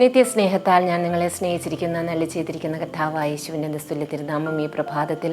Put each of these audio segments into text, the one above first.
നിത്യസ്നേഹത്താൽ ഞാൻ നിങ്ങളെ സ്നേഹിച്ചിരിക്കുന്ന നല്ല ചെയ്തിരിക്കുന്ന കഥാവായ യേശുവിന്റെ നിസ്തുല്യ തിരുനാമം ഈ പ്രഭാതത്തിൽ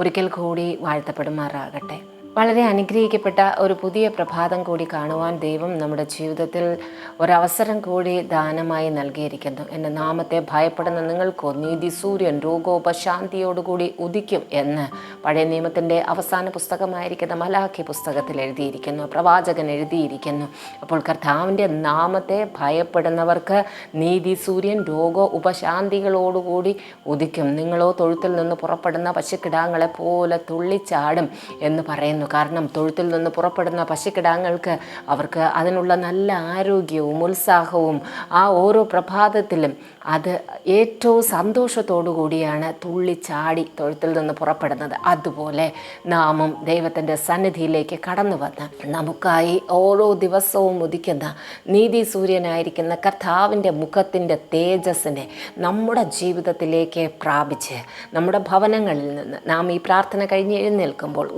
ഒരിക്കൽ കൂടി വാഴ്ത്തപ്പെടുമാറാകട്ടെ. വളരെ അനുഗ്രഹിക്കപ്പെട്ട ഒരു പുതിയ പ്രഭാതം കൂടി കാണുവാൻ ദൈവം നമ്മുടെ ജീവിതത്തിൽ ഒരവസരം കൂടി ദാനമായി നൽകിയിരിക്കുന്നു. എന്റെ നാമത്തെ ഭയപ്പെടുന്ന നിങ്ങൾക്കോ നീതി സൂര്യൻ രോഗോപശാന്തിയോടുകൂടി ഉദിക്കും എന്ന് പഴയ നിയമത്തിന്റെ അവസാന പുസ്തകമായിരിക്കുന്ന മലാഖി പുസ്തകത്തിൽ എഴുതിയിരിക്കുന്നു. പ്രവാചകൻ എഴുതിയിരിക്കുന്നു. അപ്പോൾ കർത്താവിന്റെ നാമത്തെ ഭയപ്പെടുന്നവർക്ക് നീതി സൂര്യൻ രോഗ ഉപശാന്തികളോടുകൂടി ഉദിക്കും. നിങ്ങളോ തൊഴുത്തിൽ നിന്ന് പുറപ്പെടുന്ന പശുക്കിടാങ്ങളെ പോലെ തുള്ളിച്ചാടും എന്ന് പറയുന്നു. കാരണം തൊഴുത്തിൽ നിന്ന് പുറപ്പെടുന്ന പശുക്കിടാങ്ങൾക്ക് അവർക്ക് അതിനുള്ള നല്ല ആരോഗ്യവും ഉത്സാഹവും ആ ഓരോ പ്രഭാതത്തിലും അത് ഏറ്റവും സന്തോഷത്തോടു കൂടിയാണ് തുള്ളിച്ചാടി തൊഴുത്തിൽ നിന്ന് പുറപ്പെടുന്നത്. അതുപോലെ നാമും ദൈവത്തിന്റെ സന്നിധിയിലേക്ക് കടന്നു വന്ന് നമുക്കായി ഓരോ ദിവസവും ഉദിക്കുന്ന നീതി സൂര്യനായിരിക്കുന്ന കർത്താവിന്റെ മുഖത്തിന്റെ തേജസ്സിനെ നമ്മുടെ ജീവിതത്തിലേക്ക് പ്രാപിച്ച് നമ്മുടെ ഭവനങ്ങളിൽ നിന്ന് നാം ഈ പ്രാർത്ഥന കഴിഞ്ഞ് എഴുന്നേൽക്കുമ്പോൾ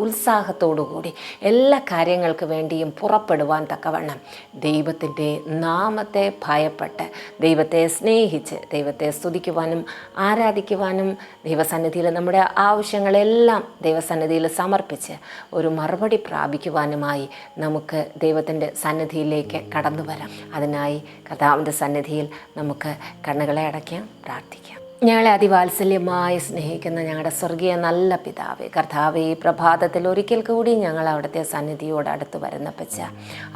ഉത്സാഹത്തോടുകൂടി എല്ലാ കാര്യങ്ങൾക്ക് വേണ്ടിയും പുറപ്പെടുവാൻ തക്കവണ്ണം ദൈവത്തിന്റെ നാമത്തെ ഭയപ്പെട്ട് ദൈവത്തെ സ്നേഹിച്ച് ദൈവത്തെ സ്തുതിക്കുവാനും ആരാധിക്കുവാനും ദൈവസന്നിധിയിൽ നമ്മുടെ ആവശ്യങ്ങളെല്ലാം ദൈവസന്നിധിയിൽ സമർപ്പിച്ച് ഒരു മറുപടി പ്രാപിക്കുവാനുമായി നമുക്ക് ദൈവത്തിന്റെ സന്നിധിയിലേക്ക് കടന്നു വരാം അതിനായി കഥാവിന്റെ സന്നിധിയിൽ നമുക്ക് കണ്ണുകളെ അടയ്ക്കാം പ്രാർത്ഥിക്കാം. ഞങ്ങളെ അതിവാത്സല്യമായി സ്നേഹിക്കുന്ന ഞങ്ങളുടെ സ്വർഗീയ നല്ല പിതാവേ കർത്താവ് ഈ പ്രഭാതത്തിൽ ഒരിക്കൽ കൂടി ഞങ്ങൾ അവിടുത്തെ സന്നിധിയോട് അടുത്ത് വരുന്ന പച്ച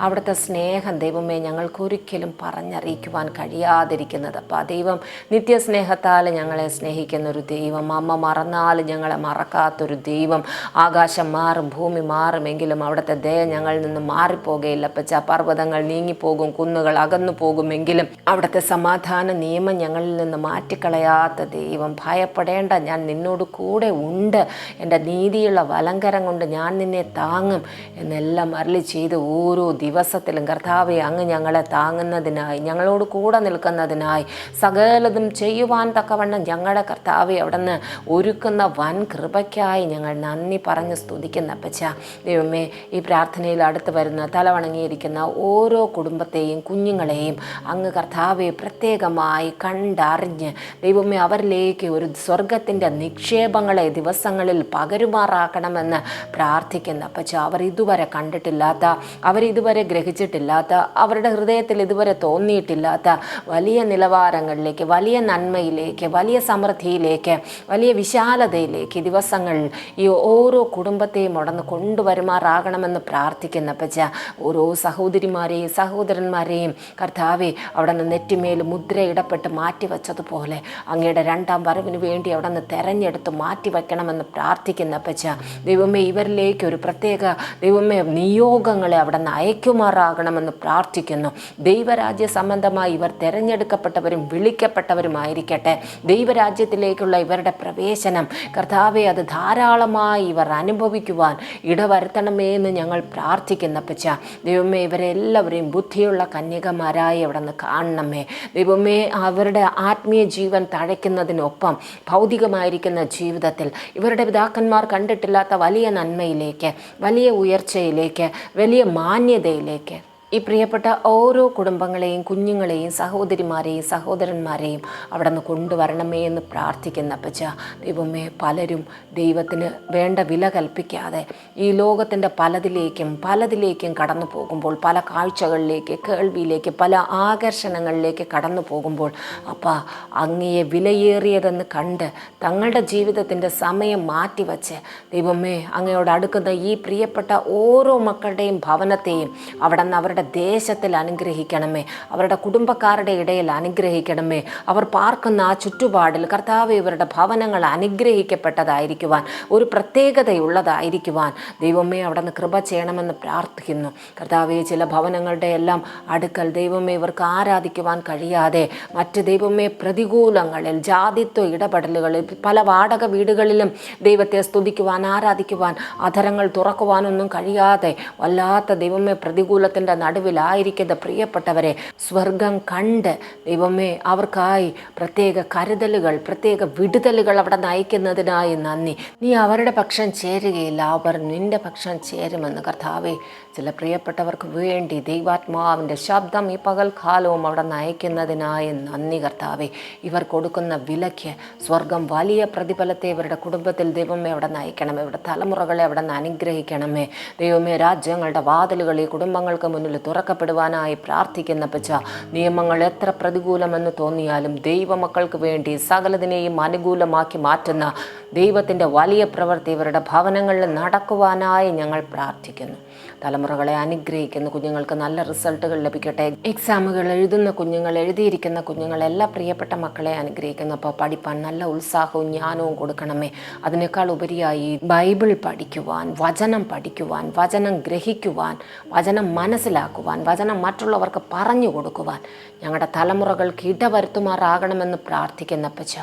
അവിടുത്തെ സ്നേഹം ദൈവമേ ഞങ്ങൾക്കൊരിക്കലും പറഞ്ഞറിയിക്കുവാൻ കഴിയാതിരിക്കുന്നത് അപ്പം. ദൈവം നിത്യസ്നേഹത്താൽ ഞങ്ങളെ സ്നേഹിക്കുന്ന ഒരു ദൈവം അമ്മ മറന്നാലും ഞങ്ങളെ മറക്കാത്തൊരു ദൈവം. ആകാശം മാറും ഭൂമി മാറുമെങ്കിലും അവിടുത്തെ ദയ ഞങ്ങളിൽ നിന്ന് മാറിപ്പോകയില്ല പച്ച പർവതങ്ങൾ നീങ്ങിപ്പോകും കുന്നുകൾ അകന്നു പോകുമെങ്കിലും അവിടുത്തെ സമാധാന നിയമം ഞങ്ങളിൽ നിന്ന് മാറ്റിക്കളയാത്ത ദൈവം ഭയപ്പെടേണ്ട. ഞാൻ നിന്നോട് കൂടെ ഉണ്ട്. എന്റെ നീതിയുള്ള വലങ്കരം കൊണ്ട് ഞാൻ നിന്നെ താങ്ങും എന്നെല്ലാം അരളി ചെയ്ത് ഓരോ ദിവസത്തിലും കർത്താവെ അങ്ങ് ഞങ്ങളെ താങ്ങുന്നതിനായി ഞങ്ങളോട് കൂടെ നിൽക്കുന്നതിനായി സകലതും ചെയ്യുവാൻ തക്കവണ്ണം ഞങ്ങളുടെ കർത്താവെ അവിടെ നിന്ന് ഒരുക്കുന്ന വൻ കൃപയ്ക്കായി ഞങ്ങൾ നന്ദി പറഞ്ഞ് സ്തുതിക്കുന്ന അപ്പച്ച. ദൈവമേ ഈ പ്രാർത്ഥനയിൽ അടുത്ത് വരുന്ന തലവണങ്ങിയിരിക്കുന്ന ഓരോ കുടുംബത്തെയും കുഞ്ഞുങ്ങളെയും അങ്ങ് കർത്താവെ പ്രത്യേകമായി കണ്ടറിഞ്ഞ് ദൈവമേ അവരിലേക്ക് ഒരു സ്വർഗത്തിന്റെ നിക്ഷേപങ്ങളെ ദിവസങ്ങളിൽ പകരുമാറാക്കണമെന്ന് പ്രാർത്ഥിക്കുന്ന. അപ്പച്ച അവർ ഇതുവരെ കണ്ടിട്ടില്ലാത്ത അവരിതുവരെ ഗ്രഹിച്ചിട്ടില്ലാത്ത അവരുടെ ഹൃദയത്തിൽ ഇതുവരെ തോന്നിയിട്ടില്ലാത്ത വലിയ നിലവാരങ്ങളിലേക്ക് വലിയ നന്മയിലേക്ക് വലിയ സമൃദ്ധിയിലേക്ക് വലിയ വിശാലതയിലേക്ക് ദിവസങ്ങൾ ഈ ഓരോ കുടുംബത്തെയും ഉടന്ന് കൊണ്ടുവരുമാറാകണമെന്ന് പ്രാർത്ഥിക്കുന്ന. പച്ച ഓരോ സഹോദരിമാരെയും സഹോദരന്മാരെയും കർത്താവെ അവിടെ നിന്ന് നെറ്റിമേൽ മുദ്രയിടപ്പെട്ട് മാറ്റിവെച്ചതുപോലെ അങ്ങയുടെ രണ്ടാം വരവിന് വേണ്ടി അവിടെ നിന്ന് തെരഞ്ഞെടുത്ത് മാറ്റിവെക്കണമെന്ന് പ്രാർത്ഥിക്കുന്ന പച്ച ദൈവമേ ഇവരിലേക്ക് ഒരു പ്രത്യേക ദൈവമേ നിയോഗങ്ങളെ അവിടെ നിന്ന് അയക്കുമാറാകണമെന്ന് പ്രാർത്ഥിക്കുന്നു. ദൈവരാജ്യ സംബന്ധമായി ഇവർ തിരഞ്ഞെടുക്കപ്പെട്ടവരും വിളിക്കപ്പെട്ടവരുമായിരിക്കട്ടെ. ദൈവരാജ്യത്തിലേക്കുള്ള ഇവരുടെ പ്രവേശനം കർത്താവെ അത് ധാരാളമായി ഇവർ അനുഭവിക്കുവാൻ ഇടവരുത്തണമേ എന്ന് ഞങ്ങൾ പ്രാർത്ഥിക്കുന്ന പച്ച ദൈവമേ ഇവരെല്ലാവരെയും ബുദ്ധിയുള്ള കന്യകമാരായി അവിടെ നിന്ന് കാണണമേ. ദൈവമേ അവരുടെ ആത്മീയ ജീവൻ തഴയ്ക്കുന്നതിനൊപ്പം ഭൗതികമായിരിക്കുന്ന ജീവിതത്തിൽ ഇവരുടെ പിതാക്കന്മാർ കണ്ടിട്ടില്ലാത്ത വലിയ നന്മയിലേക്ക് വലിയ ഉയർച്ചയിലേക്ക് വലിയ മാന്യതയിലേക്ക് ഈ പ്രിയപ്പെട്ട ഓരോ കുടുംബങ്ങളെയും കുഞ്ഞുങ്ങളെയും സഹോദരിമാരെയും സഹോദരന്മാരെയും അവിടെ നിന്ന് കൊണ്ടുവരണമേ എന്ന് പ്രാർത്ഥിക്കുന്ന അപ്പച്ച. ദൈവമേ പലരും ദൈവത്തിന് വേണ്ട വില കൽപ്പിക്കാതെ ഈ ലോകത്തിന്റെ പലതിലേക്കും പലതിലേക്കും കടന്നു പോകുമ്പോൾ പല കാഴ്ചകളിലേക്ക് കേൾവിയിലേക്ക് പല ആകർഷണങ്ങളിലേക്ക് കടന്നു പോകുമ്പോൾ അപ്പ അങ്ങയെ വിലയേറിയതെന്ന് കണ്ട് തങ്ങളുടെ ജീവിതത്തിന്റെ സമയം മാറ്റിവെച്ച് ദൈവമേ അങ്ങയോട് അടുക്കുന്ന ഈ പ്രിയപ്പെട്ട ഓരോ മക്കളുടെയും ഭവനത്തെയും അവിടെ നിന്ന് അവരുടെ ദേശത്തിൽ അനുഗ്രഹിക്കണമേ. അവരുടെ കുടുംബക്കാരുടെ ഇടയിൽ അനുഗ്രഹിക്കണമേ. അവർ പാർക്കുന്ന ആ ചുറ്റുപാടിൽ കർത്താവ് ഇവരുടെ ഭവനങ്ങൾ അനുഗ്രഹിക്കപ്പെട്ടതായിരിക്കുവാൻ ഒരു പ്രത്യേകതയുള്ളതായിരിക്കുവാൻ ദൈവമേ അവിടെ നിന്ന് കൃപ ചെയ്യണമെന്ന് പ്രാർത്ഥിക്കുന്നു. കർത്താവെ ചില ഭവനങ്ങളുടെ എല്ലാം അടുക്കൽ ദൈവമേ ഇവർക്ക് ആരാധിക്കുവാൻ കഴിയാതെ മറ്റ് ദൈവമേ പ്രതികൂലങ്ങളിൽ ജാതിത്വ ഇടപെടലുകളിൽ പല വാടക വീടുകളിലും ദൈവത്തെ സ്തുതിക്കുവാൻ ആരാധിക്കുവാൻ അധരങ്ങൾ തുറക്കുവാനൊന്നും കഴിയാതെ വല്ലാത്ത ദൈവമേ പ്രതികൂലത്തിന്റെ നടുവിലായിരിക്കുന്ന പ്രിയപ്പെട്ടവരെ സ്വർഗം കണ്ട് ദൈവമേ അവർക്കായി പ്രത്യേക കരുതലുകൾ പ്രത്യേക വിടുതലുകൾ അവിടെ നയിക്കുന്നതിനായി നന്ദി. നീ അവരുടെ പക്ഷം ചേരുകയില്ല അവർ നിന്റെ പക്ഷം ചേരുമെന്ന് കർത്താവെ ചില പ്രിയപ്പെട്ടവർക്ക് വേണ്ടി ദൈവാത്മാവിന്റെ ശബ്ദം ഈ പകൽക്കാലവും അവിടെ നയിക്കുന്നതിനായി നന്ദി കർത്താവെ. ഇവർ കൊടുക്കുന്ന വിലയ്ക്ക് സ്വർഗം വലിയ പ്രതിഫലത്തെ ഇവരുടെ കുടുംബത്തിൽ ദൈവമേ അവിടെ നയിക്കണമേ ഇവിടെ തലമുറകളെ അവിടെ നിന്ന് അനുഗ്രഹിക്കണമേ ദൈവമേ രാജ്യങ്ങളുടെ വാതിലുകൾ ഈ കുടുംബങ്ങൾക്ക് മുന്നിൽ തുറക്കപ്പെടുവാനായി പ്രാർത്ഥിക്കുന്ന പച്ച നിയമങ്ങൾ എത്ര പ്രതികൂലമെന്ന് തോന്നിയാലും ദൈവമക്കൾക്ക് വേണ്ടി സകലതിനെയും അനുകൂലമാക്കി മാറ്റുന്ന ദൈവത്തിന്റെ വലിയ പ്രവൃത്തി ഇവരുടെ ഭവനങ്ങളിൽ നടക്കുവാനായി ഞങ്ങൾ പ്രാർത്ഥിക്കുന്നു. തലമുറകളെ അനുഗ്രഹിക്കുന്ന കുഞ്ഞുങ്ങൾക്ക് നല്ല റിസൾട്ടുകൾ ലഭിക്കട്ടെ. എക്സാമുകൾ എഴുതുന്ന കുഞ്ഞുങ്ങൾ എഴുതിയിരിക്കുന്ന കുഞ്ഞുങ്ങൾ എല്ലാ പ്രിയപ്പെട്ട മക്കളെ അനുഗ്രഹിക്കുന്നു അപ്പോൾ പഠിപ്പാൻ നല്ല ഉത്സാഹവും ജ്ഞാനവും കൊടുക്കണമേ. അതിനേക്കാൾ ഉപരിയായി ബൈബിൾ പഠിക്കുവാൻ വചനം പഠിക്കുവാൻ വചനം ഗ്രഹിക്കുവാൻ വചനം മനസ്സിലാക്കുവാൻ വചനം മറ്റുള്ളവർക്ക് പറഞ്ഞു കൊടുക്കുവാൻ ഞങ്ങളുടെ തലമുറകൾക്ക് ഇടവരുത്തുമാറാകണമെന്ന് പ്രാർത്ഥിക്കുന്ന പച്ച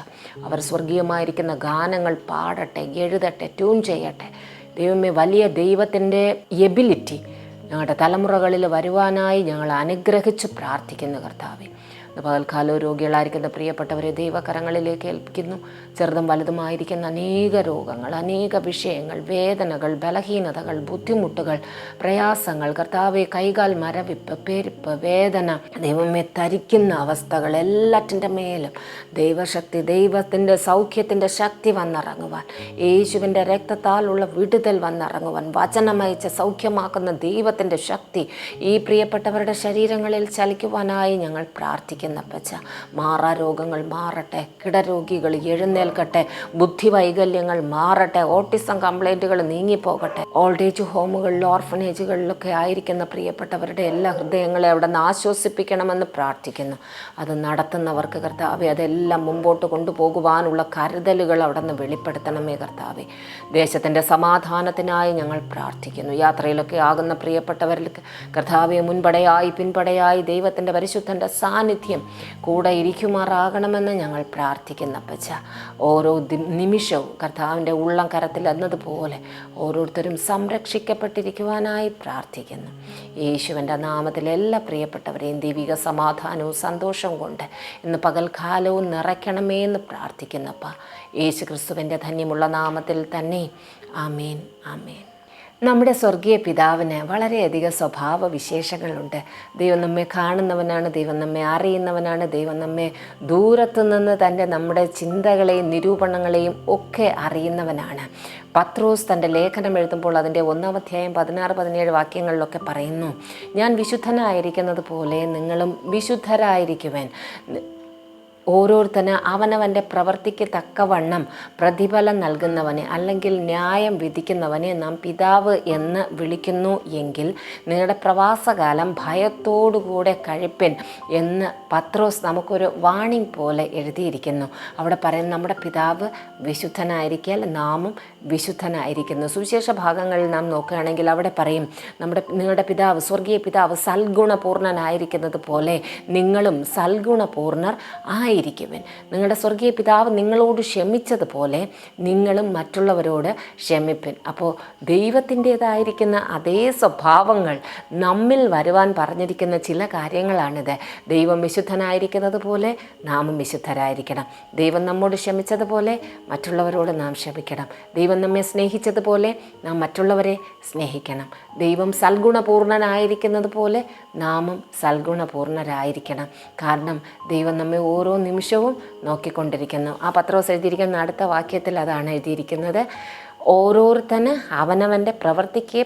അവർ സ്വർഗീയമായിരിക്കുന്ന ഗാനങ്ങൾ പാടട്ടെ എഴുതട്ടെ ട്യൂൺ ചെയ്യട്ടെ. ദൈവമേ വലിയ ദൈവത്തിന്റെ എബിലിറ്റി ഞങ്ങളുടെ തലമുറകളിൽ വരുവാനായി ഞങ്ങൾ അനുഗ്രഹിച്ച് പ്രാർത്ഥിക്കുന്നു കർത്താവെ. പകൽക്കാലം രോഗികളായിരിക്കുന്ന പ്രിയപ്പെട്ടവരെ ദൈവകരങ്ങളിലേക്ക് ഏൽപ്പിക്കുന്നു. ചെറുതും വലുതുമായിരിക്കുന്ന അനേക രോഗങ്ങൾ അനേക വിഷയങ്ങൾ വേദനകൾ ബലഹീനതകൾ ബുദ്ധിമുട്ടുകൾ പ്രയാസങ്ങൾ കർത്താവെ കൈകാൽ മരവിപ്പ് പെരുപ്പ് വേദന ദൈവമേ തരിക്കുന്ന അവസ്ഥകൾ എല്ലാറ്റിന്റെ മേലും ദൈവശക്തി ദൈവത്തിന്റെ സൗഖ്യത്തിന്റെ ശക്തി വന്നിറങ്ങുവാൻ യേശുവിന്റെ രക്തത്താലുള്ള വിടുതൽ വന്നിറങ്ങുവാൻ വചനമയച്ച് സൗഖ്യമാക്കുന്ന ദൈവത്തിന്റെ ശക്തി ഈ പ്രിയപ്പെട്ടവരുടെ ശരീരങ്ങളിൽ ചലിക്കുവാനായി ഞങ്ങൾ പ്രാർത്ഥിക്കുന്നു. പച്ച മാറാ രോഗങ്ങൾ മാറട്ടെ കിടരോഗികൾ എഴുന്നേൽക്കട്ടെ ബുദ്ധി വൈകല്യങ്ങൾ മാറട്ടെ ഓട്ടിസം കംപ്ലൈന്റുകൾ നീങ്ങിപ്പോകട്ടെ. ഓൾഡ് ഏജ് ഹോമുകളിലും ഓർഫനേജുകളിലൊക്കെ ആയിരിക്കുന്ന പ്രിയപ്പെട്ടവരുടെ എല്ലാ ഹൃദയങ്ങളെ അവിടെ നിന്ന് ആശ്വസിപ്പിക്കണമെന്ന് പ്രാർത്ഥിക്കുന്നു. അത് നടത്തുന്നവർക്ക് കർത്താവെ അതെല്ലാം മുമ്പോട്ട് കൊണ്ടുപോകുവാനുള്ള കരുതലുകൾ അവിടെ നിന്ന് വെളിപ്പെടുത്തണമേ കർത്താവെ. ദേശത്തിന്റെ സമാധാനത്തിനായി ഞങ്ങൾ പ്രാർത്ഥിക്കുന്നു. യാത്രയിലൊക്കെ ആകുന്ന പ്രിയപ്പെട്ടവരിൽ കർത്താവെ മുൻപടയായി പിൻപടയായി ദൈവത്തിന്റെ പരിശുദ്ധന്റെ സാന്നിധ്യം കൂടെ ഇരിക്കുമാറാകണമെന്ന് ഞങ്ങൾ പ്രാർത്ഥിക്കുന്ന പച്ച ഓരോ നിമിഷവും കർത്താവിന്റെ ഉള്ളം കരത്തിൽ എന്നതുപോലെ ഓരോരുത്തരും സംരക്ഷിക്കപ്പെട്ടിരിക്കുവാനായി പ്രാർത്ഥിക്കുന്നു. യേശുവിന്റെ നാമത്തിൽ എല്ലാ പ്രിയപ്പെട്ടവരെയും ദൈവിക സമാധാനവും സന്തോഷവും കൊണ്ട് ഇന്ന് പകൽക്കാലവും നിറയ്ക്കണമേ എന്ന് പ്രാർത്ഥിക്കുന്നപ്പ യേശു ക്രിസ്തുവിന്റെ ധന്യമുള്ള നാമത്തിൽ തന്നെ. ആമേൻ ആമേൻ. നമ്മുടെ സ്വർഗീയ പിതാവിന് വളരെയധികം സ്വഭാവ വിശേഷങ്ങളുണ്ട്. ദൈവം നമ്മെ കാണുന്നവനാണ് ദൈവം നമ്മെ അറിയുന്നവനാണ് ദൈവം നമ്മെ ദൂരത്തു നിന്ന് തന്റെ നമ്മുടെ ചിന്തകളെയും നിരൂപണങ്ങളെയും ഒക്കെ അറിയുന്നവനാണ്. പത്രോസ് തന്റെ ലേഖനം എഴുതുമ്പോൾ അതിന്റെ ഒന്നാം അധ്യായം പതിനാറ് പതിനേഴ് വാക്യങ്ങളിലൊക്കെ പറയുന്നു ഞാൻ വിശുദ്ധനായിരിക്കുന്നത് പോലെ നിങ്ങളും വിശുദ്ധരായിരിക്കുവാൻ. ഓരോരുത്തന് അവനവന്റെ പ്രവൃത്തിക്ക് തക്കവണ്ണം പ്രതിഫലം നൽകുന്നവനെ അല്ലെങ്കിൽ ന്യായം വിധിക്കുന്നവനെ നാം പിതാവ് എന്ന് വിളിക്കുന്നു എങ്കിൽ നിങ്ങളുടെ പ്രവാസകാലം ഭയത്തോടുകൂടെ കഴിപ്പിൻ എന്ന് പത്രോസ് നമുക്കൊരു വാണിംഗ് പോലെ എഴുതിയിരിക്കുന്നു. അവിടെ പറയുന്നത് നമ്മുടെ പിതാവ് വിശുദ്ധനായിരിക്കാൽ നാമും വിശുദ്ധനായിരിക്കുന്നു. സുവിശേഷ ഭാഗങ്ങളിൽ നാം നോക്കുകയാണെങ്കിൽ അവിടെ പറയും നമ്മുടെ നിങ്ങളുടെ പിതാവ് സ്വർഗീയ പിതാവ് സൽഗുണപൂർണനായിരിക്കുന്നത് പോലെ നിങ്ങളും സൽഗുണപൂർണർ ആയിരിക്കുവൻ നിങ്ങളുടെ സ്വർഗീയ പിതാവ് നിങ്ങളോട് ക്ഷമിച്ചതുപോലെ നിങ്ങളും മറ്റുള്ളവരോട് ക്ഷമിപ്പിൻ. അപ്പോൾ ദൈവത്തിന്റെതായിരിക്കുന്ന അതേ സ്വഭാവങ്ങൾ നമ്മിൽ വരുവാൻ പറഞ്ഞിരിക്കുന്ന ചില കാര്യങ്ങളാണിത്. ദൈവം വിശുദ്ധനായിരിക്കുന്നത് പോലെ നാമും വിശുദ്ധരായിരിക്കണം. ദൈവം നമ്മോട് ക്ഷമിച്ചതുപോലെ മറ്റുള്ളവരോട് നാം ക്ഷമിക്കണം. ദൈവം നമ്മെ സ്നേഹിച്ചതുപോലെ നാം മറ്റുള്ളവരെ സ്നേഹിക്കണം. ദൈവം സൽഗുണപൂർണനായിരിക്കുന്നത് പോലെ നാമും സൽഗുണപൂർണരായിരിക്കണം. കാരണം ദൈവം നമ്മെ ഓരോ നിമിഷവും നോക്കിക്കൊണ്ടിരിക്കുന്നു. ആ പത്രോസ് എഴുതിയിരിക്കുന്ന അടുത്ത വാക്യത്തിൽ അതാണ് എഴുതിയിരിക്കുന്നത്. ഓരോരുത്തന് അവനവന്റെ പ്രവൃത്തിക്ക്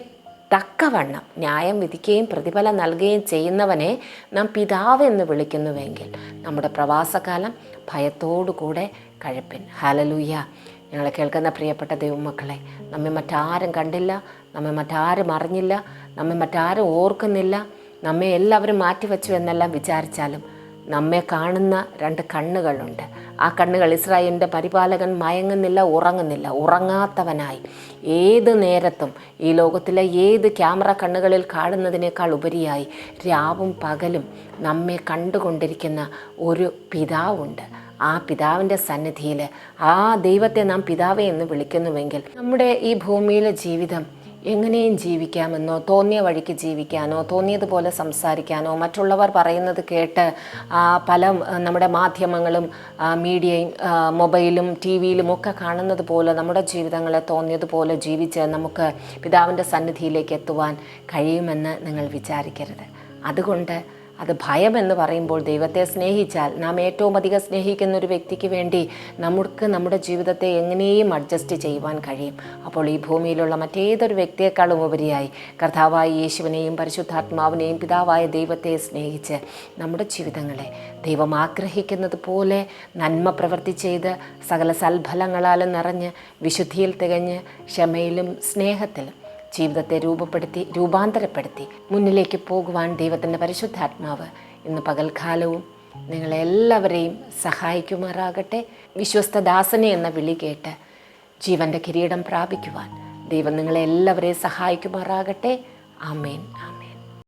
തക്കവണ്ണം ന്യായം വിധിക്കുകയും പ്രതിഫലം നൽകുകയും ചെയ്യുന്നവനെ നാം പിതാവ് എന്ന് വിളിക്കുന്നുവെങ്കിൽ നമ്മുടെ പ്രവാസകാലം ഭയത്തോടുകൂടെ കഴിപ്പിൻ. ഹലലൂയ ഞങ്ങളെ കേൾക്കുന്ന പ്രിയപ്പെട്ട ദൈവമക്കളെ നമ്മെ മറ്റാരും കണ്ടില്ല നമ്മെ മറ്റാരും അറിഞ്ഞില്ല നമ്മെ മറ്റാരും ഓർക്കുന്നില്ല നമ്മെ എല്ലാവരും മാറ്റിവെച്ചു എന്നെല്ലാം വിചാരിച്ചാലും നമ്മെ കാണുന്ന രണ്ട് കണ്ണുകളുണ്ട്. ആ കണ്ണുകൾ ഇസ്രായേലിന്റെ പരിപാലകൻ മയങ്ങുന്നില്ല ഉറങ്ങുന്നില്ല. ഉറങ്ങാത്തവനായി ഏത് നേരത്തും ഈ ലോകത്തിലെ ഏത് ക്യാമറ കണ്ണുകളിൽ കാണുന്നതിനേക്കാൾ ഉപരിയായി രാവും പകലും നമ്മെ കണ്ടുകൊണ്ടിരിക്കുന്ന ഒരു പിതാവുണ്ട്. ആ പിതാവിന്റെ സന്നിധിയിൽ ആ ദൈവത്തെ നാം പിതാവേ എന്ന് വിളിക്കുന്നുവെങ്കിൽ നമ്മുടെ ഈ ഭൂമിയിലെ ജീവിതം എങ്ങനെയും ജീവിക്കാമെന്നോ തോന്നിയ വഴിക്ക് ജീവിക്കാനോ തോന്നിയതുപോലെ സംസാരിക്കാനോ മറ്റുള്ളവർ പറയുന്നത് കേട്ട് പല നമ്മുടെ മാധ്യമങ്ങളും മീഡിയയും മൊബൈലും ടി വിയിലും ഒക്കെ കാണുന്നത് പോലെ നമ്മുടെ ജീവിതങ്ങളെ തോന്നിയതുപോലെ ജീവിച്ച് നമുക്ക് പിതാവിന്റെ സന്നിധിയിലേക്ക് എത്തുവാൻ കഴിയുമെന്ന് നിങ്ങൾ വിചാരിക്കരുത്. അതുകൊണ്ട് അത് ഭയം എന്ന് പറയുമ്പോൾ ദൈവത്തെ സ്നേഹിച്ചാൽ നാം ഏറ്റവും അധികം സ്നേഹിക്കുന്ന ഒരു വ്യക്തിക്ക് വേണ്ടി നമുക്ക് നമ്മുടെ ജീവിതത്തെ എങ്ങനെയും അഡ്ജസ്റ്റ് ചെയ്യുവാൻ കഴിയും. അപ്പോൾ ഈ ഭൂമിയിലുള്ള മറ്റേതൊരു വ്യക്തിയെക്കാളും ഉപരിയായി കർത്താവായ യേശുവിനെയും പരിശുദ്ധാത്മാവിനെയും പിതാവായ ദൈവത്തെ സ്നേഹിച്ച് നമ്മുടെ ജീവിതങ്ങളെ ദൈവം ആഗ്രഹിക്കുന്നത് പോലെ നന്മ പ്രവൃത്തി ചെയ്ത് സകല സൽഫലങ്ങളാലും നിറഞ്ഞ് വിശുദ്ധിയിൽ തികഞ്ഞ് ക്ഷമയിലും സ്നേഹത്തിലും ജീവിതത്തെ രൂപപ്പെടുത്തി രൂപാന്തരപ്പെടുത്തി മുന്നിലേക്ക് പോകുവാൻ ദൈവത്തിന്റെ പരിശുദ്ധാത്മാവ് ഇന്ന് പകൽക്കാലവും നിങ്ങളെല്ലാവരെയും സഹായിക്കുമാറാകട്ടെ. വിശ്വസ്ത ദാസനെ എന്ന വിളി കേട്ട് ജീവന്റെ കിരീടം പ്രാപിക്കുവാൻ ദൈവം നിങ്ങളെല്ലാവരെയും സഹായിക്കുമാറാകട്ടെ. ആമേൻ ആമേൻ.